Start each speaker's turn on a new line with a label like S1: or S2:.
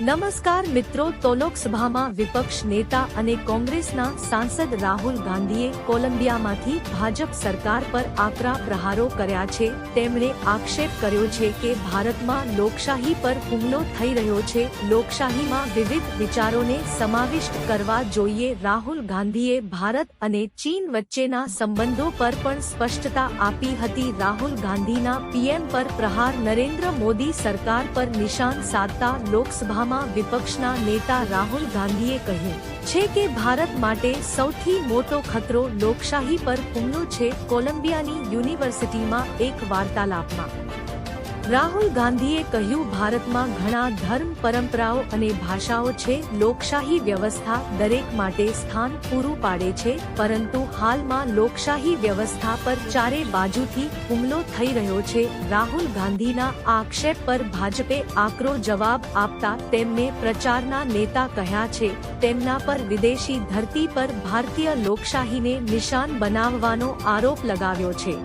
S1: નમસ્કાર મિત્રો, તો લોકસભામાં વિપક્ષ નેતા અને કોંગ્રેસના સાંસદ રાહુલ ગાંધીએ કોલંબિયામાંથી ભાજપ સરકાર પર આકરા પ્રહારો કર્યા છે. તેમણે આક્ષેપ કર્યો છે કે ભારતમાં લોકશાહી પર હુમલો થઈ રહ્યો છે. લોકશાહીમાં વિવિધ વિચારોને સમાવિષ્ટ કરવા જોઈએ. રાહુલ ગાંધીએ ભારત અને ચીન વચ્ચેના સંબંધો પર પણ સ્પષ્ટતા આપી હતી. રાહુલ ગાંધીના પીએમ પર પ્રહાર નરેન્દ્ર મોદી સરકાર પર નિશાન સાધતા લોકસભામાં વિપક્ષના નેતા રાહુલ ગાંધીએ કહ્યું છે કે ભારત માટે સૌથી મોટો ખતરો લોકશાહી પર હુમલો છે કોલંબિયાની યુનિવર્સિટીમાં એક વાર્તાલાપમાં. રાહુલ ગાંધીએ કહ્યું, ભારતમાં ઘણા ધર્મ, પરંપરાઓ અને ભાષાઓ છે. લોકશાહી વ્યવસ્થા દરેક માટે સ્થાન પૂરું પાડે છે. પરંતુ હાલમાં લોકશાહી વ્યવસ્થા પર ચારે બાજુથી હુમલો થઈ રહ્યો છે. રાહુલ ગાંધીના આક્ષેપ પર ભાજપે આકરો જવાબ આપતા તેમને પ્રચારના નેતા કહ્યા છે. તેમના પર વિદેશી ધરતી પર ભારતીય લોકશાહીને નિશાન બનાવવાનો આરોપ લગાવ્યો છે.